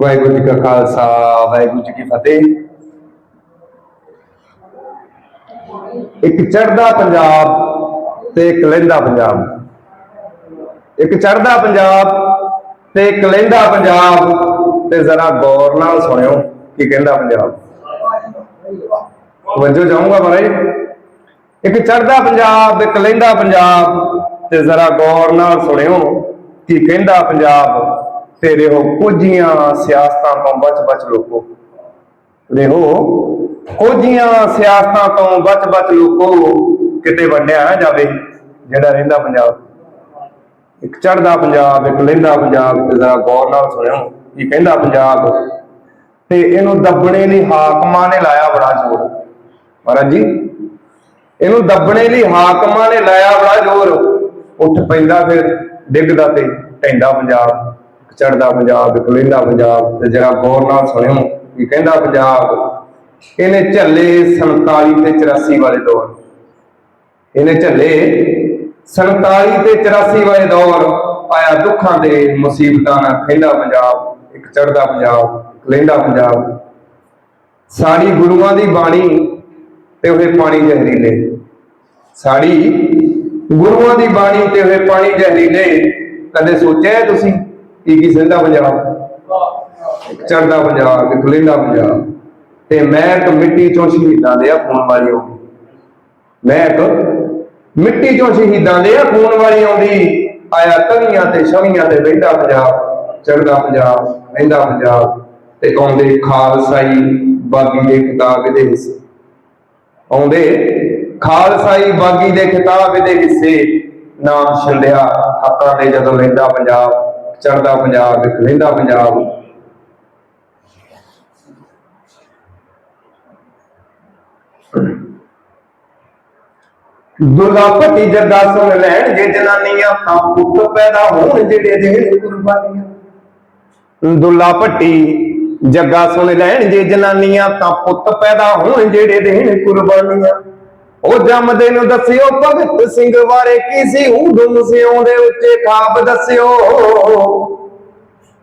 ਵਾਹਿਗੁਰੂ ਜੀ ਕਾ ਖਾਲਸਾ, ਵਾਹਿਗੁਰੂ ਜੀ ਕੀ ਫਤਿਹ। ਇੱਕ ਚੜਦਾ ਪੰਜਾਬ ਤੇ ਇੱਕ ਲਹਿੰਦਾ ਪੰਜਾਬ। ਇੱਕ ਚੜਦਾ ਪੰਜਾਬ ਤੇ ਇੱਕ ਲਹਿੰਦਾ ਪੰਜਾਬ ਤੇ ਜ਼ਰਾ ਗੌਰ ਨਾਲ ਸੁਣਿਓ ਕੀ ਕਹਿੰਦਾ ਪੰਜਾਬ। ਵਜੋ ਜਾਊਂਗਾ ਮਹਾਰਾਜ ਇੱਕ ਚੜਦਾ ਪੰਜਾਬ, ਇੱਕ ਲਹਿੰਦਾ ਪੰਜਾਬ ਤੇ ਜ਼ਰਾ ਗੌਰ ਨਾਲ ਸੁਣਿਓ ਕੀ ਕਹਿੰਦਾ ਪੰਜਾਬ। ਤੇ ਰਹੋ ਕੁਝੀਆਂ ਸਿਆਸਤਾਂ ਤੋਂ ਬਚ ਬਚ ਲੋਕੋ। ਰਹੋ ਕੁਝੀਆਂ ਸਿਆਸਤਾਂ ਤੋਂ ਬਚ ਬਚ ਲੋਕੋ, ਕਿਤੇ ਵੰਡਿਆ ਨਾ ਜਾਵੇ ਜਿਹੜਾ ਰਹਿੰਦਾ ਪੰਜਾਬ। ਇੱਕ ਚੜਦਾ ਪੰਜਾਬ, ਇੱਕ ਲਹਿੰਦਾ ਪੰਜਾਬ ਤੇ ਜ਼ਰਾ ਗੌਰ ਨਾਲ ਸੁਣਿਓ ਕੀ ਕਹਿੰਦਾ ਪੰਜਾਬ। ਤੇ ਇਹਨੂੰ ਦੱਬਣੇ ਲਈ ਹਾਕਮਾਂ ਨੇ ਲਾਇਆ ਬੜਾ ਜ਼ੋਰ। ਮਹਾਰਾਜ ਜੀ, ਇਹਨੂੰ ਦੱਬਣੇ ਲਈ ਹਾਕਮਾਂ ਨੇ ਲਾਇਆ ਬੜਾ ਜ਼ੋਰ। ਉੱਠ ਪੈਂਦਾ ਫਿਰ ਡਿੱਗਦਾ ਤੇ ਟੈਂਦਾ ਪੰਜਾਬ। ਚੜਦਾ ਪੰਜਾਬ ਇੱਕ ਲਹਿੰਦਾ ਪੰਜਾਬ ਤੇ ਜਰਾ ਗੌਰ ਨਾਲ ਸੁਣਿਓ ਕੀ ਕਹਿੰਦਾ ਪੰਜਾਬ, ਇਹਨੇ ਝੱਲੇ 47 ਤੇ 84 ਵਾਲੇ ਦੌਰ। ਇਹਨੇ ਝੱਲੇ 47 ਤੇ 84 ਵਾਲੇ ਦੌਰ ਆਇਆ ਦੁੱਖਾਂ ਦੇ ਮੁਸੀਬਤਾਂ ਨਾਲ ਖੈਂਦਾ ਪੰਜਾਬ, ਇੱਕ ਚੜਦਾ ਪੰਜਾਬ ਇੱਕ ਲਹਿੰਦਾ ਪੰਜਾਬ। ਸਾਡੀ ਗੁਰੂਆਂ ਦੀ ਬਾਣੀ ਤੇ ਉਹ ਪਾਣੀ ਜ਼ਹਿਰੀਲੇ ਸਾਡੀ ਗੁਰੂਆਂ ਦੀ ਬਾਣੀ ਤੇ ਉਹਦੇ ਪਾਣੀ ਜ਼ਹਿਰੀਲੇ ਕਦੇ ਸੋਚਿਆ ਤੁਸੀਂ? ਕੀ ਕੀ ਸਿੰਦਾ ਪੰਜਾਬ? ਚੜਦਾ ਪੰਜਾਬ, ਇੱਕ ਪੰਜਾਬ। ਤੇ ਮੈਂ ਇੱਕ ਚੋਂ ਸ਼ਹੀਦਾਂ ਦੇ ਆ ਖੂਨ ਵਾਲੀ ਆਉਂਦੀ। ਮੈਂ ਇੱਕ ਮਿੱਟੀ ਚੋਂ ਸ਼ਹੀਦਾਂ ਦੇ ਆ ਖੂਨ ਵਾਲੀ ਆਉਂਦੀ। ਆਇਆ ਤਵੀਆਂ ਤੇ ਛਵੀਆਂ ਤੇ ਬੈਠਾ ਪੰਜਾਬ ਚੜਦਾ ਪੰਜਾਬ ਲਹਿੰਦਾ ਪੰਜਾਬ। ਤੇ ਆਉਂਦੇ ਖਾਲਸਾਈ ਬਾਗੀ ਦੇ ਕਿਤਾਬ ਦੇ ਹਿੱਸੇ। ਆਉਂਦੇ ਖਾਲਸਾਈ ਬਾਗੀ ਦੇ ਖਿਤਾਬ ਦੇ ਹਿੱਸੇ। ਨਾਮ ਛੰਡਿਆ ਹੱਕਾਂ ਦੇ ਜਦੋਂ ਲੈਂਦਾ ਪੰਜਾਬ। ਚੜਦਾ ਪੰਜਾਬ ਲਹਿੰਦਾ ਪੰਜਾਬ। ਦੁਰਗਾ ਭੱਟੀ ਜੱਗਾ ਸੁਣ ਲੈਣ ਜੇ ਜਨਾਨੀਆਂ ਤਾਂ ਪੁੱਤ ਪੈਦਾ ਹੋਣ ਜਿਹੜੇ ਦੇਣ ਕੁਰਬਾਨੀਆਂ ਦੁੱਲਾ ਭੱਟੀ ਜੱਗਾ ਸੁਣ ਲੈਣ ਜੇ ਜਨਾਨੀਆਂ ਤਾਂ ਪੁੱਤ ਪੈਦਾ ਹੋਣ ਜਿਹੜੇ ਦੇਣ ਕੁਰਬਾਨੀਆਂ ਉਹ ਜੰਮਦੇ ਨੂੰ ਦੱਸਿਓ, ਭਗਤ ਸਿੰਘ ਬਾਰੇ ਕੀ ਸੀ? ਹੁਦਮ ਸਿਉਂ ਦੇ ਉੱਚੇ ਖਾਬ ਦੱਸਿਓ।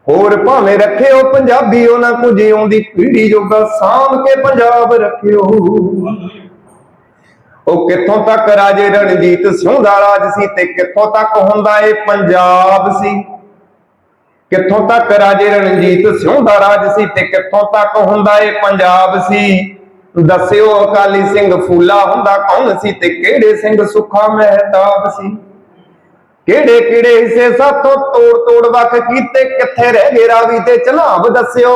ਹੋਰ ਭਾਵੇਂ ਰੱਖਿਓ ਪੰਜਾਬੀ ਉਹਨਾਂ ਕੁਝ ਆਉਂਦੀ ਪੀੜੀ ਜੋਗਾ ਸਾਂਭ ਕੇ ਪੰਜਾਬ ਰੱਖਿਓ। ਉਹ ਕਿੱਥੋਂ ਤੱਕ ਰਾਜੇ ਰਣਜੀਤ ਸਿੰਘ ਦਾ ਰਾਜ ਸੀ ਤੇ ਕਿੱਥੋਂ ਤੱਕ ਹੁੰਦਾ ਇਹ ਪੰਜਾਬ ਸੀ? ਕਿੱਥੋਂ ਤੱਕ ਰਾਜੇ ਰਣਜੀਤ ਸਿੰਘ ਦਾ ਰਾਜ ਸੀ ਤੇ ਕਿੱਥੋਂ ਤੱਕ ਹੁੰਦਾ ਏ ਪੰਜਾਬ ਸੀ? ਦੱਸਿਓ ਅਕਾਲੀ ਸਿੰਘ ਫੂਲਾ ਹੁੰਦਾ ਕੌਣ ਸੀ ਤੇ ਕਿਹੜੇ ਸਿੰਘ ਸੁੱਖਾ ਮਹਿਤਾਬ ਸੀ? ਕਿਹੜੇ ਕਿਹੜੇ ਹਿੱਸੇ ਸਾਥੋਂ ਤੋੜ ਤੋੜ ਵੱਖ ਕੀਤੇ? ਕਿੱਥੇ ਰਹਿ ਗਏ ਰਾਵੀ ਤੇ ਚਨਾਬ ਦੱਸਿਓ।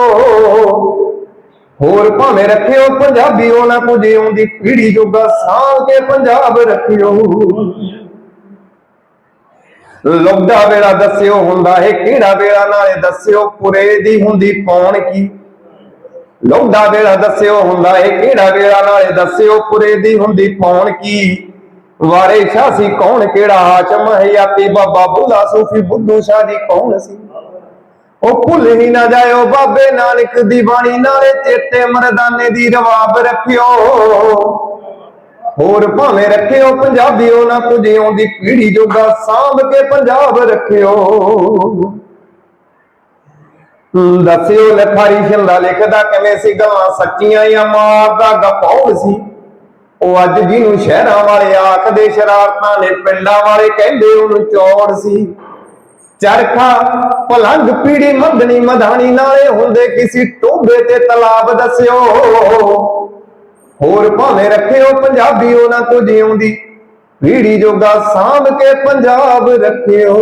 ਹੋਰ ਭਾਵੇਂ ਰੱਖਿਓ ਪੰਜਾਬੀ ਉਹਨਾਂ ਕੁਝ ਆਉਂਦੀ ਪੀੜੀ ਜੋਗਾ ਸਾਂਭ ਕੇ ਪੰਜਾਬ ਰੱਖਿਓ। ਲੋਕਦਾ ਵੇਲਾ ਦੱਸਿਓ ਹੁੰਦਾ ਹੈ ਕਿਹੜਾ ਵੇਲਾ? ਨਾਲੇ ਦੱਸਿਓ ਪੁਰੇ ਦੀ ਹੁੰਦੀ ਪੌਣ ਕੀ? ਲੋਕਦਾ ਵੇਲਾ ਦੱਸਿਓ ਹੁੰਦਾ ਹੈ ਕਿਹੜਾ ਵੇਲਾ? ਨਾਲੇ ਦੱਸਿਓ ਪੁਰੇ ਦੀ ਹੁੰਦੀ ਪੌਣ ਕੀ? ਵਾਰੇ ਸ਼ਾਹ ਸੀ ਕੌਣ ਕਿਹੜਾ ਹਾਸ਼ਮ ਹਯਾਤੀ ਬਾਬਾ ਬੁਲਾ ਸੂਫੀ ਬੁੱਧੂ ਸ਼ਾਹ ਜੀ ਕੌਣ ਸੀ? ਉਹ ਭੁੱਲ ਹੀ ਨਾ ਜਾਇਓ ਬਾਬੇ ਨਾਨਕ ਦੀ ਬਾਣੀ ਨਾਲੇ ਚੇਤੇ ਮਰਦਾਨੇ ਦੀ ਰਵਾਬ ਰੱਖਿਓ। ਹੋਰ ਭਾਵੇਂ ਰੱਖਿਓ ਪੰਜਾਬੀ ਉਹਨਾਂ ਕੁਝ ਆਉਂਦੀ ਪੀੜੀ ਜੋਗਾ ਸਾਂਭ ਕੇ ਪੰਜਾਬ ਰੱਖਿਓ। ਹਮ, ਦੱਸਿਓ ਲਖਾਰੀ ਛਿੰਦਾ ਲਿਖਦਾ ਕਿਵੇਂ ਸੀ ਗੱਲਾਂ ਸੱਚੀਆਂ ਜਾਂ ਮਾਰਦਾ ਗਪੌੜ ਸੀ? ਉਹ ਅੱਜ ਜਿਹਨੂੰ ਸ਼ਹਿਰਾਂ ਵਾਲੇ ਆਖਦੇ ਸ਼ਰਾਰਤਾਂ ਨੇ, ਪਿੰਡਾਂ ਵਾਲੇ ਕਹਿੰਦੇ ਉਹਨੂੰ ਚੌੜ ਸੀ। ਚਰਖਾ ਪਲੰਗ ਪੀੜੀ ਮੰਦਣੀ ਮਧਾਣੀ, ਨਾਲੇ ਹੁੰਦੇ ਕਿਸੇ ਟੋਬੇ ਤੇ ਤਲਾਬ ਦੱਸਿਓ। ਹੋਰ ਭਾਵੇਂ ਰੱਖਿਓ ਪੰਜਾਬੀ ਉਹਨਾਂ ਤੋਂ ਜਿਉਂਦੀ ਵੀੜੀ ਜੋਗਾ ਸਾਂਭ ਕੇ ਪੰਜਾਬ ਰੱਖਿਓ।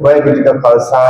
ਵਾਹਿਗੁਰੂ ਜੀ ਕਾ ਖਾਲਸਾ।